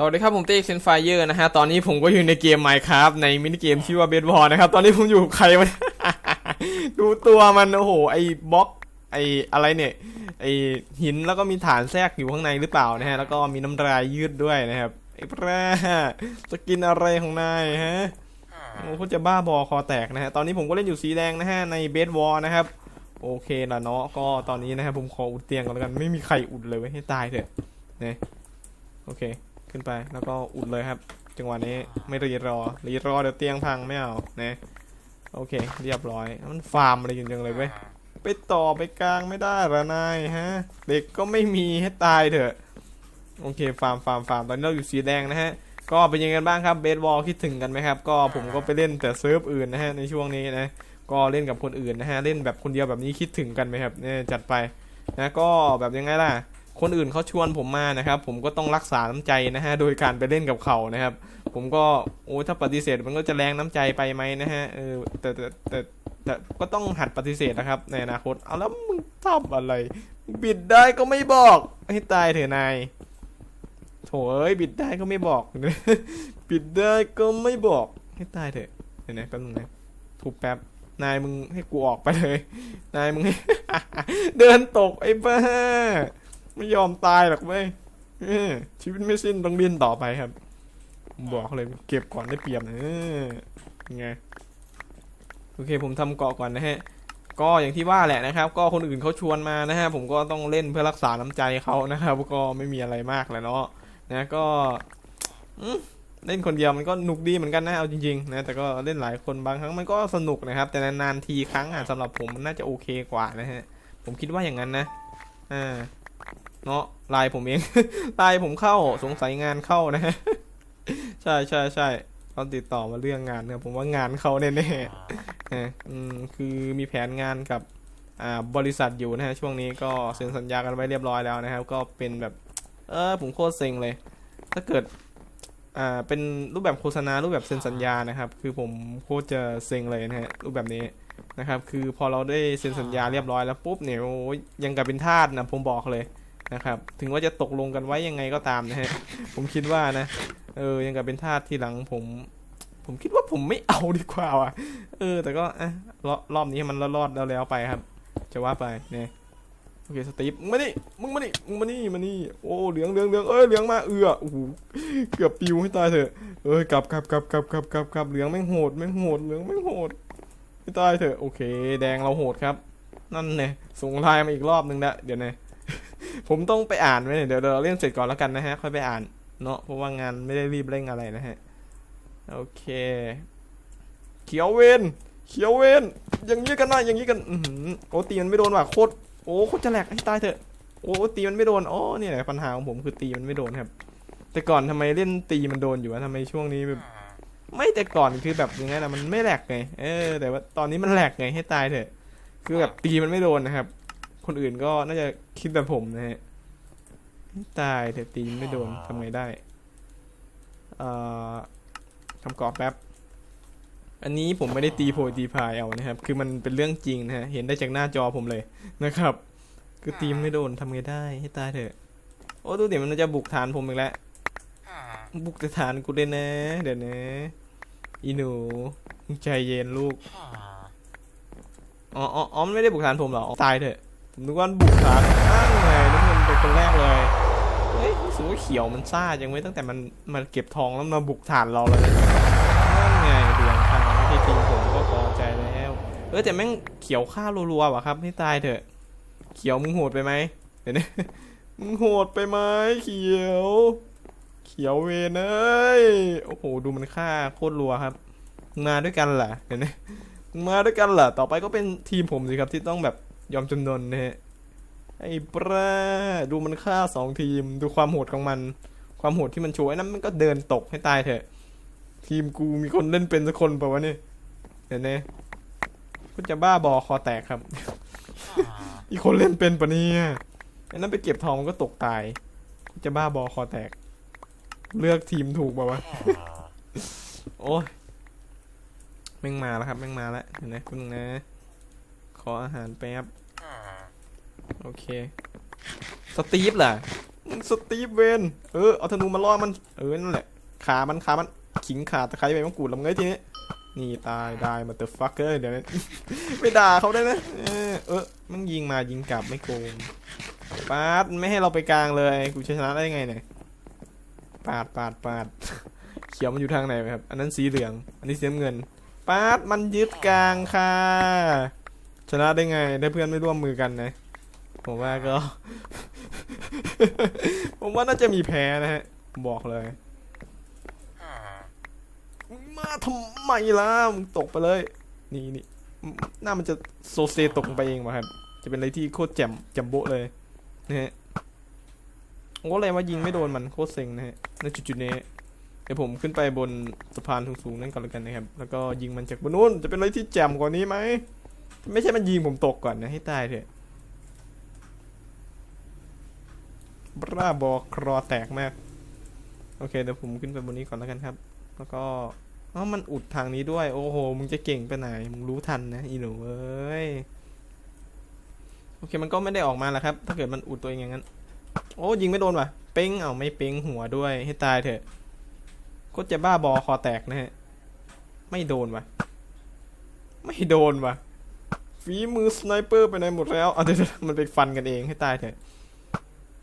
สวัสดีครับผมเต้เซนไฟเยอร์นะฮะ ตอนนี้ผมก็อยู่ในเกม Minecraft ในมินิเกมชื่อว่าเบสบอลนะครับ ตอนนี้ผมอยู่ใครวะดูตัวมันโอ้โห ไอ้บล็อก ไอ้อะไรเนี่ย ไอ้หินแล้วก็มีฐานแทรกอยู่ข้างในหรือเปล่านะฮะ แล้วก็มีน้ำลายยืดด้วยนะครับ ไอ้พระจะกินอะไรของนายฮะ โอ้โหจะบ้าบอคอแตกนะฮะ ตอนนี้ผมก็เล่นอยู่สีแดงนะฮะในเบสบอลนะครับ โอเคละเนาะ ก็ตอนนี้นะครับผมขออุดเตียงก่อนแล้วกัน ไม่มีใครอุดเลยไว้ให้ตายเถอะนี่โอเค ขึ้นไป แล้วก็อุดเลยครับ จังหวะนี้ไม่รีรอรีรอเดี๋ยวเตียงพังไม่เอานะโอเค เรียบร้อยมันฟาร์มอะไรกันจังเลยเว้ยไปต่อไปกลางไม่ได้เหรอนายฮะ เด็กก็ไม่มีให้ตายเถอะ โอเคฟาร์มฟาร์มฟาร์มตอนนี้เราอยู่สีแดงนะฮะ ก็เป็นยังไงบ้างครับเบสบอลคิดถึงกันไหมครับ ก็ผมก็ไปเล่นแต่เซิร์ฟอื่นนะฮะในช่วงนี้นะ ก็เล่นกับคนอื่นนะฮะ เล่นแบบคนเดียวแบบนี้คิดถึงกันไหมครับเนี่ยจัดไปนะก็แบบยังไงล่ะ คนอื่นเขาชวนผมมานะครับ ผมก็ต้องรักษาน้ำใจนะฮะโดยการไปเล่นกับเขานะครับ ผมก็โอ้ถ้าปฏิเสธมันก็จะแรงน้ำใจไปไหมนะฮะเออแต่แต่แต่แต่ก็ต้องหัดปฏิเสธนะครับ ในอนาคตเอาแล้วมึงทำอะไร บิดได้ก็ไม่บอกให้ตายเถอะนายโถเอ้ยบิดได้ก็ไม่บอกบิดได้ก็ไม่บอกให้ตายเถอะเดี๋ยวนะแป๊บนึงนะทุบแป๊บนายมึงให้กูออกไปเลย นายมึงเดินตกไอ้บ้า ไม่ยอมตายหรอกเว้ยชีวิตไม่สิ้นต้องเรียนต่อไปครับ บอกเลยเก็บก่อนได้เปรียบนะเออไงโอเคผมทำเกาะก่อนนะฮะ ก็อย่างที่ว่าแหละนะครับ ก็คนอื่นเขาชวนมานะฮะ ผมก็ต้องเล่นเพื่อรักษาน้ำใจเขานะครับก็ไม่มีอะไรมากแหละเนาะนะก็เล่นคนเดียวมันก็หนุกดีเหมือนกันนะเอาจริงๆนะแต่ก็เล่นหลายคนบางครั้งมันก็สนุกนะครับ แต่นานๆทีครั้งอะสำหรับผมมันน่าจะโอเคกว่านะฮะ ผมคิดว่าอย่างนั้นนะอ่า เนาะไลน์ผมเองไลน์ผมเข้าสงสัยงานเข้านะฮะใช่ใช่ใช่เขาติดต่อมาเรื่องงานนะครับผมว่างานเขาแน่ๆนะอืมคือมีแผนงานกับอ่าบริษัทอยู่นะฮะช่วงนี้ก็เซ็นสัญญากันไว้เรียบร้อยแล้วนะครับ ก็เป็นแบบ เออผมโคตรเซ็งเลย ถ้าเกิดอ่าเป็นรูปแบบโฆษณารูปแบบเซ็นสัญญานะครับ คือผมโคตรจะเซ็งเลยนะฮะรูปแบบนี้นะครับ คือพอเราได้เซ็นสัญญาเรียบร้อยแล้วปุ๊บเนี่ยโอ้ยยังกับเป็นทาสนะผมบอกเลย นะครับ ถึงว่าจะตกลงกันไว้ยังไงก็ตามนะฮะ ผมคิดว่านะ เออ ยังกับเป็นทาสที่หลังผม ผมคิดว่าผมไม่เอาดีกว่าว่ะ เออ แต่ก็อะรอบรอบนี้ให้มันรอดแล้วแล้วไปครับ จะว่าไปเนี่ยโอเคสตีฟมึงมานี่มึงมานี่มึงมานี่มานี่โอ้เหลืองเหลืองเหลืองเอ้ยเหลืองมาเอือโอ้โหเกือบปิวให้ตายเถอะเอ้ยกลับกลับกลับกลับกลับกลับกลับเหลืองแม่งโหดแม่งโหดเหลืองแม่งโหดให้ตายเถอะโอเค แดงเราโหดครับ นั่นเนี่ยส่งลน์มาอีกรอบนึงละเดี๋ยวนะ ผมต้องไปอ่านไว้เนี่ยเดี๋ยวเราเล่นเสร็จก่อนแล้วกันนะฮะ ค่อยไปอ่านเนาะเพราะว่างานไม่ได้รีบเร่งอะไรนะฮะ โอเค เขียวเวนเขียวเวนอย่างนี้กันนะอย่างนี้กันอืโอ้ตีมันไม่โดนว่ะโคตรโอ้โคตรจะแหลกให้ตายเถอะโอ้ตีมันไม่โดนอ๋อนี่แหละปัญหาของผมคือตีมันไม่โดนครับ แต่ก่อนทำไมเล่นตีมันโดนอยู่วะทำไมช่วงนี้แบบไม่แต่ก่อนคือแบบยังไงล่ะมันไม่แหลกไงเออแต่ว่าตอนนี้มันแหลกไงให้ตายเถอะ คือแบบตีมันไม่โดนนะครับ คนอื่นก็น่าจะคิดแบบผมนะฮะให้ตายแต่ตีมันไม่โดนทำไงได้ เอ่อทำกรอบแป๊บ อันนี้ผมไม่ได้ตีโพยตีพายเอานะครับ คือมันเป็นเรื่องจริงนะฮะ เห็นได้จากหน้าจอผมเลยนะครับ คือตีมไม่โดนทำไงได้ให้ตายเถอะ โอ้ดูเดี๋ยวมันจะบุกฐานผมอีกแล้ว บุกแต่ฐานกูเลยนะ เดี๋ยวนะ อีหนูมึงใจเย็นลูก อ๋ออ๋ออ๋อมันไม่ได้บุกฐานผมเหรออ๋อตายเถอะ ผมนึกว่าบุกฐานอ้าวไงน้ำเงินเป็นคนแรกเลยเฮ้ยรู้สึกว่าเขียวมันซ่าจังไว้ยตั้งแต่มันมันเก็บทองแล้วมาบุกฐานเราเลยนั่นไงเหลืองทางไม่ใช่ทีมผมก็พอใจแล้ว เออแต่แม่งเขียวฆ่ารัวๆว่ะครับให้ตายเถอะ เขียวมึงโหดไปไหมเดี๋ยวนะมึงโหดไปไหมเขียว เขียวเวนเอ้ยโอ้โหดูมันฆ่าโคตรรัวครับ มาด้วยกันเหรอเดี๋ยวนะมึงมาด้วยกันเหรอต่อไปก็เป็นทีมผมสิครับที่ต้องแบบ ยอมจำนนนะฮะไอ้ปลาดูมันฆ่าสองทีม ดูความโหดของมัน ความโหดที่มันโชว์ไอ้นั้นมันก็เดินตกให้ตายเถอะ ทีมกูมีคนเล่นเป็นสักคนเปล่าวะเนี่ยเดี๋ยวนะก็จะบ้าบอคอแตกครับ อีกคนเล่นเป็นปะเนี่ยไอ้นั้นไปเก็บทองมันก็ตกตายจะบ้าบอคอแตก เลือกทีมถูกป่าวะโอ้ยแม่งมาแล้วครับแม่งมาแล้วเห็นไหมคุณงนะ ขออาหารแป๊บ โอเค สตีฟเหรอสตีฟเวนเออ เอาธนูมาล่อมัน เออ นั่นแหละ ขามันขามัน ขิงขาตะไคร้ใบมะกรูดลำไงทีนี้ นี่ตายได้มาเตอร์ฟักเกอร์เดี๋ยวนะไม่ด่าเขาได้นะ เออ เออ มันยิงมายิงกลับไม่โกงปาดไม่ให้เราไปกลางเลย กูจะชนะได้ไงเนี่ย ปาดปาดปาดเขียวมันอยู่ทางไหนวะครับ อันนั้นสีเหลือง อันนี้สีน้ำเงินปาดมันยึดกลางค่ะ ชนะได้ไงได้เพื่อนไม่ร่วมมือกันนะ ผมว่าก็ ผมว่าน่าจะมีแพ้นะฮะ บอกเลย มาทำไมล่ะมึงตกไปเลย นี่นี่หน้ามันจะโซเซตกไปเองวะครับ จะเป็นอะไรที่โคตรแจ่มแจ่มโบะเลยนะฮะโอ้อะไรมายิงไม่โดนมันโคตรเซ็งนะฮะในจุดๆนี้เดี๋ยวผมขึ้นไปบนสะพานสูงๆนั่นก่อนแล้วกันนะครับ แล้วก็ยิงมันจากบนนู้นจะเป็นอะไรที่แจ่มกว่านี้ไหม ไม่ใช่มันยิงผมตกก่อนนะให้ตายเถอะบ้าบอครอแตกมาก โอเคเดี๋ยวผมขึ้นไปบนนี้ก่อนแล้วกันครับ แล้วก็อ๋อมันอุดทางนี้ด้วย โอ้โห มึงจะเก่งไปไหน มึงรู้ทันนะอีหนูเอ้ย โอเค มันก็ไม่ได้ออกมาแล้วครับ ถ้าเกิดมันอุดตัวเองอย่างนั้น โอ้ยิงไม่โดนว่ะ เป้ง เอาไม่เป้งหัวด้วย ให้ตายเถอะโคตรจะบ้าบอคอแตกนะฮะ ไม่โดนวะไม่โดนวะ ฝีมือสไนเปอร์ไปไหนหมดแล้วเอาเดี๋ยวมันไปฟันกันเองให้ตายเถอะ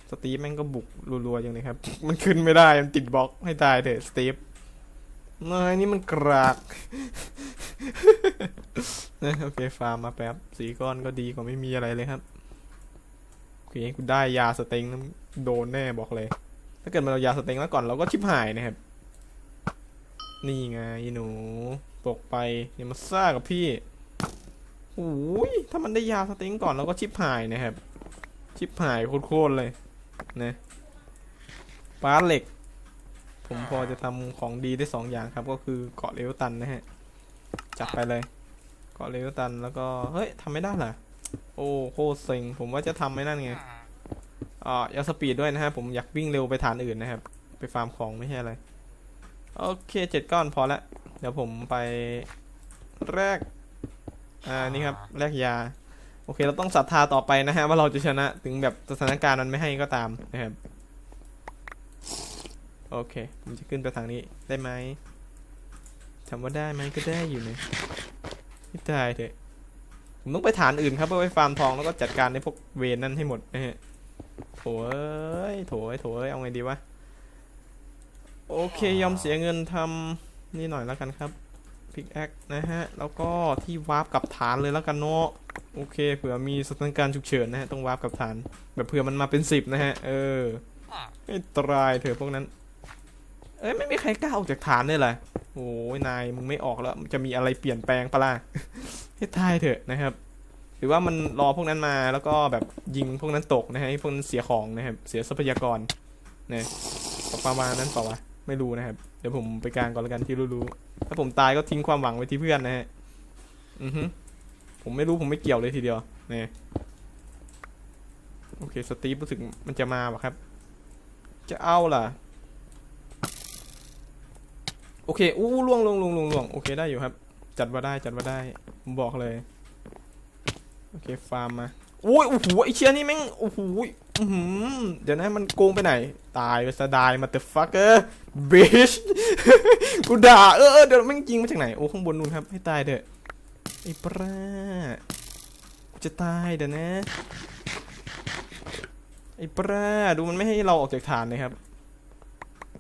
สตีฟแม่งก็บุกรัวๆอย่างนี้ครับ มันขึ้นไม่ได้มันติดบล็อกให้ตายเถอะสตีฟนายนี่มันกรากโอเคฟาร์มมาแป๊บสีก้อนก็ดีกว่าไม่มีอะไรเลยครับโอเคกูได้ยาสเต็งนั้นโดนแน่บอกเลย ถ้าเกิดมันเอายาสเต็งแล้วก่อนเราก็ชิบหายนะครับ นี่ไงอีหนู ตกไปอย่ามาซ่ากับพี่ โอ้ยถ้ามันได้ยาสเต็งก่อนเราก็ชิบหายนะครับ ชิบหายโคตรเลยนะป้าเหล็ก ผมพอจะทำของดีได้สองอย่างครับก็คือเกาะเลวตันนะฮะ จัดไปเลย เกาะเลวตันแล้วก็เฮ้ยทำไม่ได้เหรอโอ้โคตรเซ็งผมว่าจะทำไม่นั่นไงอ่าอยากสปีดด้วยนะฮะผมอยากวิ่งเร็วไปฐานอื่นนะครับ ไปฟาร์มของไม่ใช่อะไรโอเคเจ็ดก้อนพอละเดี๋ยวผมไปแรก อ่านี่ครับแรกยา โอเค เราต้องศรัทธาต่อไปนะฮะ ว่าเราจะชนะถึงแบบสถานการณ์มันไม่ให้ก็ตามนะครับ โอเคผมจะขึ้นไปทางนี้ได้ไหมถามว่าได้ไหมก็ได้อยู่นะไม่ได้เถอะผมต้องไปฐานอื่นครับเพื่อไปฟาร์มทองแล้วก็จัดการในพวกเวนนั่นให้หมดนะฮะโถเอ้ยโถเอ้ยโถเอ้ยเอาไงดีวะ โอเคยอมเสียเงินทำนี่หน่อยแล้วกันครับ พิกแอคนะฮะ แล้วก็ที่วาร์ปกับฐานเลยแล้วกันเนาะโอเคเผื่อมีสถานการณ์ฉุกเฉินนะฮะต้องวาร์ปกับฐาน แบบเผื่อมันมาเป็นสิบนะฮะ เออไม่ตรายเถอะพวกนั้น เอ้ยไม่มีใครกล้าออกจากฐานเลยเหรอโอ้ยนายมึงไม่ออกแล้วจะมีอะไรเปลี่ยนแปลงปะล่ะให้ทายเถอะนะครับ หรือว่ามันรอพวกนั้นมาแล้วก็แบบยิงพวกนั้นตกนะฮะให้พวกนั้นเสียของนะครับเสียทรัพยากรนะประมาณนั้นเปล่าวะ ไม่รู้นะครับ เดี๋ยวผมไปกลางก่อนล้วกันที่รู้ๆถ้าผมตายก็ทิ้งความหวังไว้ที่เพื่อนนะฮะอือฮึผมไม่รู้ผมไม่เกี่ยวเลยทีเดียวนี่โอเคสตีฟรู้สึกมันจะมาวะครับ จะเอาล่ะ โอเคอู้ล่วงล่วงล่วงล่วงล่วงโอเคได้อยู่ครับ จัดว่าได้จัดว่าได้ผมบอกเลย โอเคฟาร์มมาโอ้ยโอ้โหไอเชียนี่แม่งโอ้โหอื้อหือเดี๋ยวนะมันโกงไปไหน ตายไปซะได้มาเตอร์ฟักเกอร์ บิชกูด่าเออเออเดี๋ยวแม่งยิงมาจากไหน โอ้ข้างบนนู่นครับ ให้ตายเถอะไอ้ปลากูจะตายเดี๋ยวนะ ไอ้ปลาดูมันไม่ให้เราออกจากฐานเลยครับ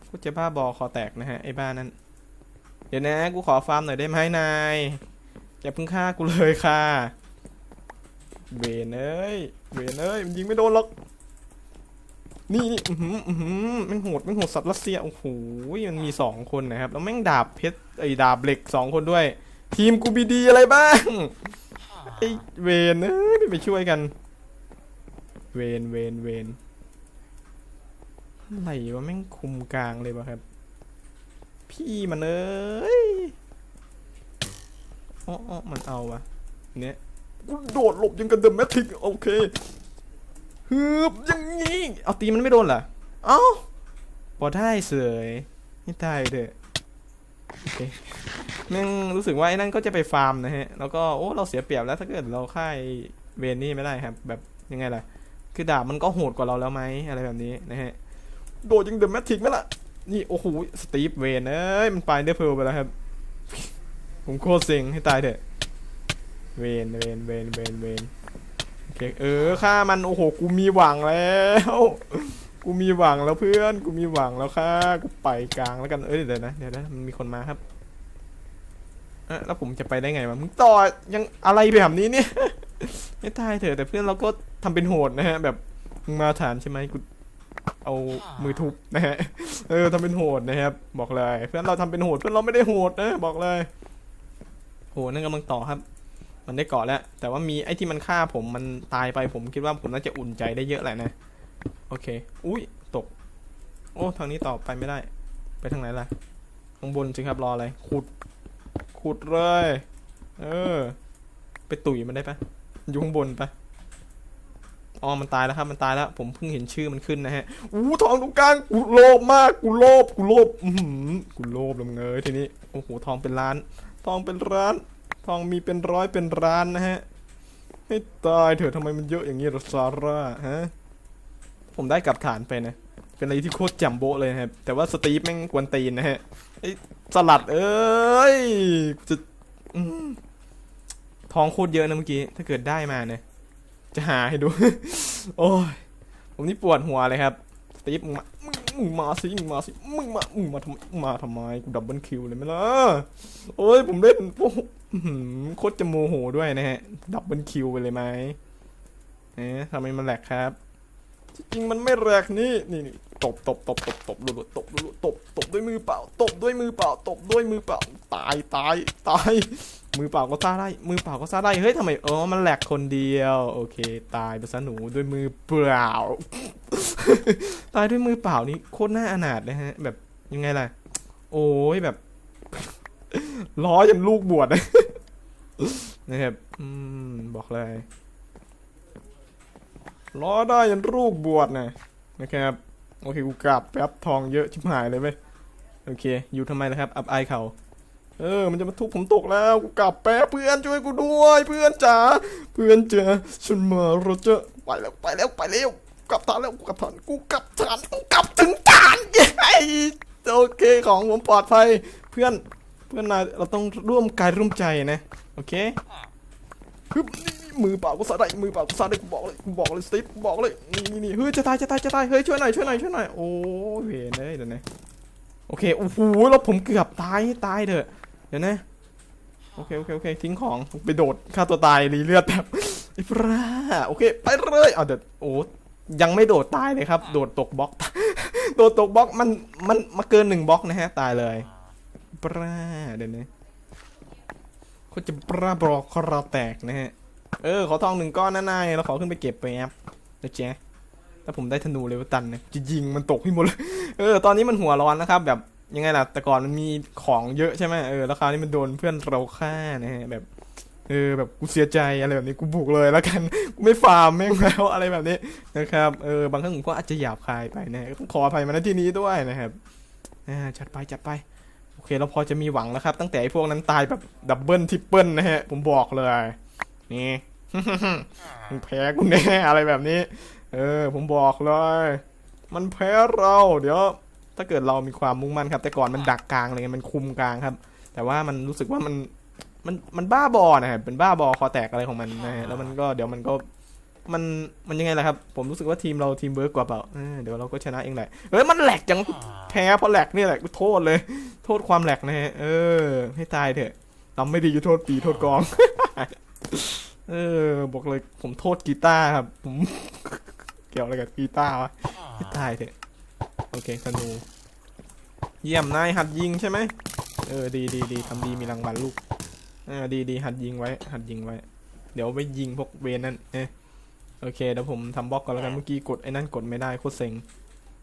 กูจะบ้าบอคอแตกนะฮะไอ้บ้านั่น เดี๋ยวนะ กูขอฟาร์มหน่อยได้ไหมนาย อย่าเพิ่งฆ่ากูเลยค่ะ เวนเอ้ย เวนเอ้ย มันยิงไม่โดนหรอก นี่นี่อือหืออือหือแม่งโหดแม่งโหดสัตว์รัสเซียโอ้โหมันมีสองคนนะครับ แล้วแม่งดาบเพชรไอ้ดาบเหล็กสองคนด้วย ทีมกูบีดีอะไรบ้างไอ้เวนเอ้ยไปช่วยกัน เวนเวนเวนอะไรวะแม่งคุมกลางเลยวะครับ พี่มันเอ้ยอ๋อออมันเอาวะเนี่ยกูโดดหลบยังกันเดอะแมทริกโอเค ฮึบอย่างงี้เอาตีมันไม่โดนเหรอเอ้าพอได้เสยนี่ตายเถอะโอเคแม่งรู้สึกว่าไอ้นั่นก็จะไปฟาร์มนะฮะ แล้วก็โอ้เราเสียเปรียบแล้วถ้าเกิดเราค่ายเวนนี่ไม่ได้ครับ แบบยังไงล่ะ คือดาบมันก็โหดกว่าเราแล้วไหมอะไรแบบนี้นะฮะ โดดยิงเดอะแมทริกไหมล่ะ นี่โอ้โหสตีฟเวนเอ้ยมันไปเดอร์เพลไปแล้วครับ ผมโคตรเซ็งให้ตายเถอะ เวนเวนเวนเวนเวน เคเออฆ่ามันโอ้โหกูมีหวังแล้ว กูมีหวังแล้วเพื่อน กูมีหวังแล้วค่ะกูไปกลางแล้วกันเอ้ยเดี๋ยวนะเดี๋ยวนะมันมีคนมาครับเอะแล้วผมจะไปได้ไงวะมึงต่อยังอะไรแบบนี้เนี่ยไม่ตายเถอะแต่เพื่อนเราก็ทำเป็นโหดนะฮะ แบบมึงมาฐานใช่ไหมกูเอามือทุบนะฮะเออทำเป็นโหดนะครับ บอกเลย เพื่อนเราทำเป็นโหดเพื่อนเราไม่ได้โหดนะบอกเลยโหนั่นกำลังต่อครับ มันได้เกาะแล้ว แต่ว่ามีไอ้ที่มันฆ่าผมมันตายไปผมคิดว่าผมน่าจะอุ่นใจได้เยอะแหละนะ โอเค อุ้ยตก โอ้ทางนี้ต่อไปไม่ได้ ไปทางไหนล่ะข้างบนสิครับรออะไรขุดขุดเลย เออ ไปตุ๋ยมันได้ปะอยู่ข้างบนปะอ๋อ มันตายแล้วครับ มันตายแล้ว ผมเพิ่งเห็นชื่อมันขึ้นนะฮะ อู้ทองตรงกลาง กูโลภมาก กูโลภ กูโลภ อือหือกูโลภล้วมึงเอ้ยทีนี้ โอ้โห ทองเป็นล้าน ทองเป็นร้าน ทองมีเป็นร้อยเป็นร้านนะฮะให้ตายเถอะทำไมมันเยอะอย่างนี้ล่ะซาร่าฮะผมได้กลับฐานไปนะ เป็นอะไรที่โคตรจัมโบ้เลยนะครับ แต่ว่าสตีฟแม่งกวนตีนนะฮะไอ้สลัดเอ้ยจะทองโคตรเยอะนะเมื่อกี้ ถ้าเกิดได้มาเนี่ย จะหาให้ดู โอ้ย ผมนี่ปวดหัวเลยครับ สตีฟมึงมามึงมึงมาสิมึงมาสิมึงมามึงมาทำไมมึงมาทำไมกูดับเบิลคิวเลยไหมล่ะโอ้ยผมเล่นโอ โคตรจะโมโหด้วยนะฮะ ดับเบิลคิวไปเลยไหมเอ๊ะทำไมมันแหลกครับ จริงๆมันไม่แหลกนี่ นี่ตบตบตบตบตบรัวๆตบรัวๆตบตบด้วยมือเปล่า ตบด้วยมือเปล่า ตบด้วยมือเปล่า ตายตายตาย มือเปล่าก็ซ่าได้ มือเปล่าก็ซ่าได้ เฮ้ยทำไมเออมันแหลกคนเดียว โอเค ตายไปซะหนูด้วยมือเปล่า ตายด้วยมือเปล่านี่โคตรน่าอนาถนะฮะ แบบยังไงล่ะ โอ้ยแบบ ล้อยันลูกบวชนะครับอืมบอกเลยล้อได้ยันลูกบวชนะนะครับ โอเคกูกลับแป๊บทองเยอะชิบหายเลยเว้ยโอเค อยู่ทำไมล่ะครับ อับอายเขาเออ มันจะมาทุบผมตกแล้ว กูกลับแป๊บเพื่อนช่วยกูด้วย เพื่อนจ๋า เพื่อนจ๋าฉันมาเราจะไปแล้วไปแล้วไปแล้ว กลับฐานแล้วกูกลับฐานกูกลับฐานกูกลับถึงฐานเย้โอเคของผมปลอดภัย เพื่อน พื่อนนายเราต้องร่วมกายร่วมใจนะ โอเคฮึบมือเปล่าก็สาได้มือเปล่าก็สาได้กูบอกเลยกูบอกเลยสตีฟกูบอกเลยนี่นี่นี่เฮ้ยจะตายจะตายจะตายเฮ้ยช่วยหน่อยช่วยหน่อยช่วยหน่อยโอ้ยเวนเลยเดี๋ยวนะโอเคโอ้โหแล้วผมเกือบตายตายเถอะเดี๋ยวนะโอเคโอเคโอเคทิ้งของไปโดดฆ่าตัวตายรีเลือดแบบไอ้ปลาโอเคไปเลยเอาเดี๋ยวโอ้ยังไม่โดดตายเลยครับ โดดตกบล็อก โดดตกบล็อกมันมันมาเกินหนึ่งบล็อกนะฮะตายเลย ปราเดี๋ยวนี้เขาจะปราบรอคอเราแตกนะฮะ เออ ขอทองหนึ่งก้อนนะนายเราขอขึ้นไปเก็บไปครับนะเจ๊ถ้าผมได้ธนูเลเวตันเนี่ยจะยิงมันตกให้หมดเลยเออ ตอนนี้มันหัวร้อนนะครับ แบบยังไงล่ะ แต่ก่อนมันมีของเยอะใช่ไหมเออ แล้วคราวนี้มันโดนเพื่อนเราฆ่านะฮะ แบบ เออ แบบกูเสียใจอะไรแบบนี้กูบุกเลยแล้วกัน กูไม่ฟาร์มแม่งแล้วอะไรแบบนี้นะครับ เออ บางครั้งผมก็อาจจะหยาบคายไปนะฮะก็ต้องขออภัยมาณที่นี้ด้วยนะครับ อ่า จัดไปจัดไป เคเราพอจะมีหวังแล้วครับ ตั้งแต่ไอ้พวกนั้นตายแบบดับเบิลทริปเปิลนะฮะ ผมบอกเลย นี่มึงแพ้กูแน่อะไรแบบนี้ เออ ผมบอกเลย มันแพ้เรา เดี๋ยว ถ้าเกิดเรามีความมุ่งมั่นครับ แต่ก่อนมันดักกลางอะไรเงี้ยมันคุมกลางครับ แต่ว่ามันรู้สึกว่ามันมันมันบ้าบอนะครับเป็นบ้าบอคอแตกอะไรของมันนะฮะแล้วมันก็เดี๋ยวมันก็ มันมันยังไงล่ะครับ ผมรู้สึกว่าทีมเราทีมเวิร์กกว่าเปล่าเออเดี๋ยวเราก็ชนะเองแหละเฮ้ยมันแหลกจังแพ้เพราะแหลกนี่แหละกูโทษเลย โทษความแหลกนะฮะเออ ให้ตายเถอะทำไม่ดีก็โทษปีโทษกอง เออ บอกเลยผมโทษกีตาร์ครับ ผม เกี่ยวอะไรกับกีตาร์วะให้ตายเถอะโอเคธนู เยี่ยมนายหัดยิงใช่ไหมเออดีดีดีทำดีมีรางวัลลูกเออดีดีหัดยิงไว้ หัดยิงไว้ เดี๋ยวไปยิงพวกเวนนั่นเออ โอเคเดี๋ยวผมทำบล็อกก่อนแล้วกันเมื่อกี้กดไอ้นั่นกดไม่ได้โคตรเซ็ง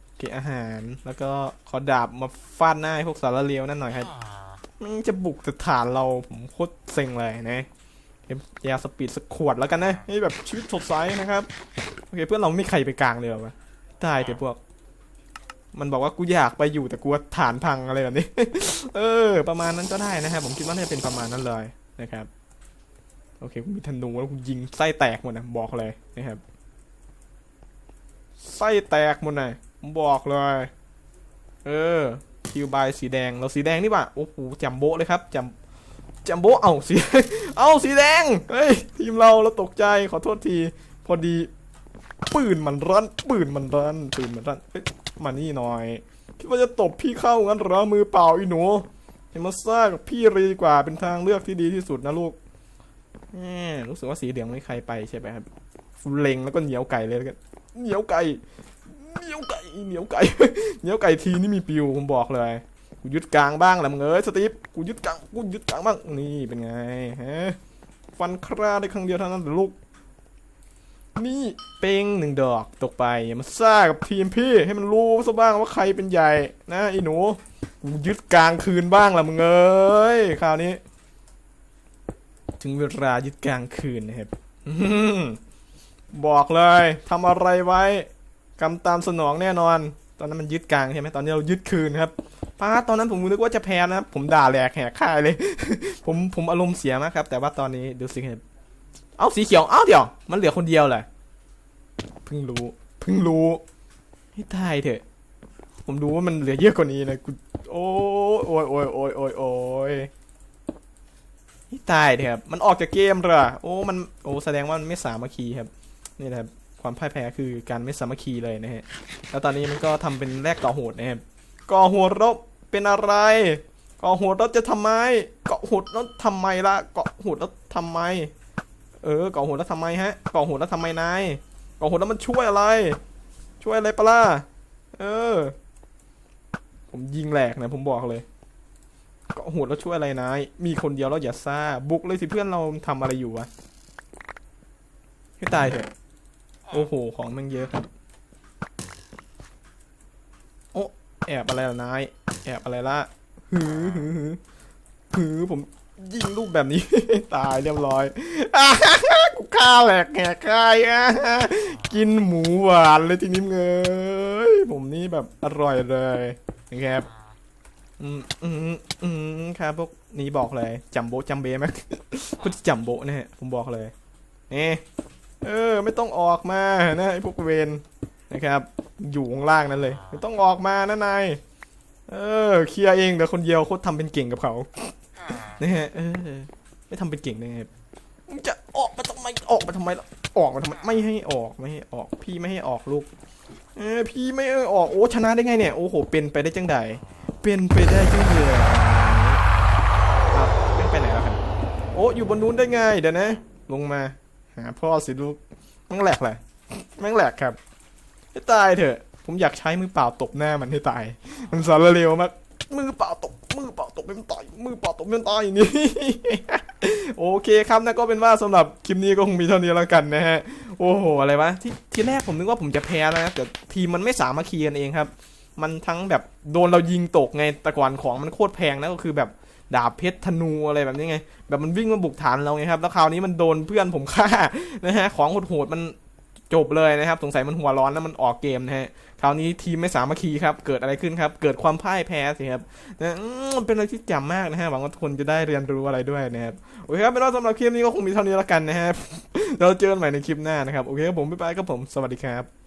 โอเคอาหารแล้วก็ขอดาบมาฟาดหน้าไอ้พวกสารเลวนั่นหน่อยครับมันจะบุกสถานเราผมโคตรเซ็งเลยนะเอ็มยาสปีดสักขวดแล้วกันนะให้แบบชีวิตสดใสนะครับโอเคเพื่อนเราไม่มีใครไปกลางเลยเหรอวะตายเถอะพวก มันบอกว่ากูอยากไปอยู่แต่กลัวฐานพังอะไรแบบนี้ เออ ประมาณนั้นก็ได้นะครับผมคิดว่าน่าจะเป็นประมาณนั้นเลยนะครับ โอเคกูมีธนูแล้วกูยิงไส้แตกหมดนะบอกเลยนะครับไส้แตกหมดนะผมบอกเลย เออคิวบายสีแดงเราสีแดงนี่ป่ะโอ้โหจัมโบ้เลยครับจัมจัมโบ้เอ้าสีเอ้าสีแดงเฮ้ยทีมเราเราตกใจขอโทษที พอดีปืนมันรันปืนมันรันปืนมันรันเอ้ยมานี่หน่อยคิดว่าจะตบพี่เข้างั้นเหรอมือเปล่าอีหนูเห็นมาซ่ากับพี่เลยดีกว่าเป็นทางเลือกที่ดีที่สุดนะลูก รู้สึกว่าสีเหลืองไม่ใครไปใช่ไหมครับเล็งแล้วก็เหนียวไก่เลยแล้วกันเหนียวไก่เหนียวไก่เหนียวไก่เหนียวไก่ทีนี่มีปิวผมบอกเลย กูยึดกลางบ้างแหละมึงเอ้ยสตีฟกูยึดกลางกูยึดกลางบ้างนี่เป็นไงฮะฟันคราได้ครั้งเดียวเท่านั้นเหรอลูกนี่เป้งหนึ่งดอกตกไปอย่ามาซ่ากับทีมพี่ให้มันรู้ซะบ้างว่าใครเป็นใหญ่นะไอ้หนูกูยึดกลางคืนบ้างละมึงเอ้ยคราวนี้ ถึงเวลายึดกลางคืนนะครับบอกเลยทำอะไรไว้กำตามสนองแน่นอน ตอนนั้นมันยึดกลางใช่ไหมตอนนี้เรายึดคืนครับป้าตอนนั้นผมนึกว่าจะแพ้นะครับผมด่าแหลกแหกค่ายเลย ผมผมอารมณ์เสียมากครับ แต่ว่าตอนนี้ดูสิครับเอาสีเขียวเอาเดี๋ยว มันเหลือคนเดียวแหละเพิ่งรู้เพิ่งรู้ให้ตายเถอะ ผมดูว่ามันเหลือเยอะกว่านี้นะกูโอ้ยโอ้ยโอ้ยโอ้ยโอ้ย ตายเถอะครับมันออกจากเกมเหรอโอ้มันโอ้แสดงว่ามันไม่สามัคคีครับนี่นะครับความพ่ายแพ้คือการไม่สามัคคีเลยนะฮะแล้วตอนนี้มันก็ทำเป็นแลกก่อโหดนะครับก่อโหดรบเป็นอะไรก่อหดแล้วจะทำไมก่อหดแล้วทำไมล่ะก่อหดแล้วทำไม เออก่อหัวแล้วทำไมฮะก่อหัวแล้วทำไมนายก่อหัวแล้วมันช่วยอะไร ช่วยอะไรปะล่ะเออ ผมยิงแหลกนะผมบอกเลย ก่อหัวแล้วช่วยอะไรนายมีคนเดียวแล้วอย่าซ่า บุกเลยสิเพื่อนเราทำอะไรอยู่วะให้ตายเถอะโอ้โห ของมันเยอะครับ โอ้แอบอะไรล่ะนาย แอบอะไรล่ะหือหือหือหือผมยิงลูกแบบนี้ ตายเรียบร้อยกูฆ่าแหลกแหกค่ายอะกินหมูหวานเลยทีนี้มึงยผมนี่แบบอร่อยเลยนะครับ อืมอืมอืมครับพวกนี้บอกเลยจัมโบจัมเบ้ไหมพูดจัมโบนะฮะผมบอกเลยนี่เออ ไม่ต้องออกมานะไอ้พวกเวนนะครับ อยู่ข้างล่างนั่นเลย ไม่ต้องออกมานะนายเออเคลียร์เองเดี๋ยวคนเดียวโคตรทำเป็นเก่งกับเขานะฮะเออ ไม่ทำเป็นเก่งได้ไงมึงจะออกมาทำไมออกมาทำไมล่ะออกมาทำไมไม่ให้ออกไม่ให้ออก พี่ไม่ให้ออกลูกเออพี่ไม่ให้ออกโอ้ชนะได้ไงเนี่ยโอ้โหเป็นไปได้จังใด เป็นไปได้จังเลยครับเป็นไปไหนแล้วครับโอ้อยู่บนนู้นได้ไงเดี๋ยวนะ ลงมา หาพ่อสิลูกแม่งแหลกเลยแม่งแหลกครับให้ตายเถอะ ผมอยากใช้มือเปล่าตบหน้ามันให้ตาย มันสารเร็วมากมือเปล่าตบมือเปล่าตบเป็นต่อยมือเปล่าตบเป็นต่อยนี่โอเคครับนะก็เป็นว่าสำหรับคลิปนี้ก็คงมีเท่านี้แล้วกันนะฮะโอ้โหอะไรวะที่ทีแรกผมนึกว่าผมจะแพ้แล้วนะแต่ทีมมันไม่สามัคคีกันเองครับ มันทั้งแบบโดนเรายิงตกไงแต่ก่อนของมันโคตรแพงนะก็คือแบบดาบเพชรธนูอะไรแบบนี้ไง แบบมันวิ่งมาบุกฐานเราไงครับ แล้วคราวนี้มันโดนเพื่อนผมฆ่านะฮะ ของโหดๆมันจบเลยนะครับ สงสัยมันหัวร้อนแล้วมันออกเกมนะฮะ คราวนี้ทีมไม่สามัคคีครับ เกิดอะไรขึ้นครับ เกิดความพ่ายแพ้สิครับนะอืมเป็นอะไรที่จำมากนะฮะ หวังว่าทุกคนจะได้เรียนรู้อะไรด้วยนะครับ โอเคครับเป็นว่าสำหรับคลิปนี้ก็คงมีเท่านี้แล้วกันนะฮะเราเจอกันใหม่ในคลิปหน้านะครับ โอเคครับผม บ๊ายบายครับผม สวัสดีครับ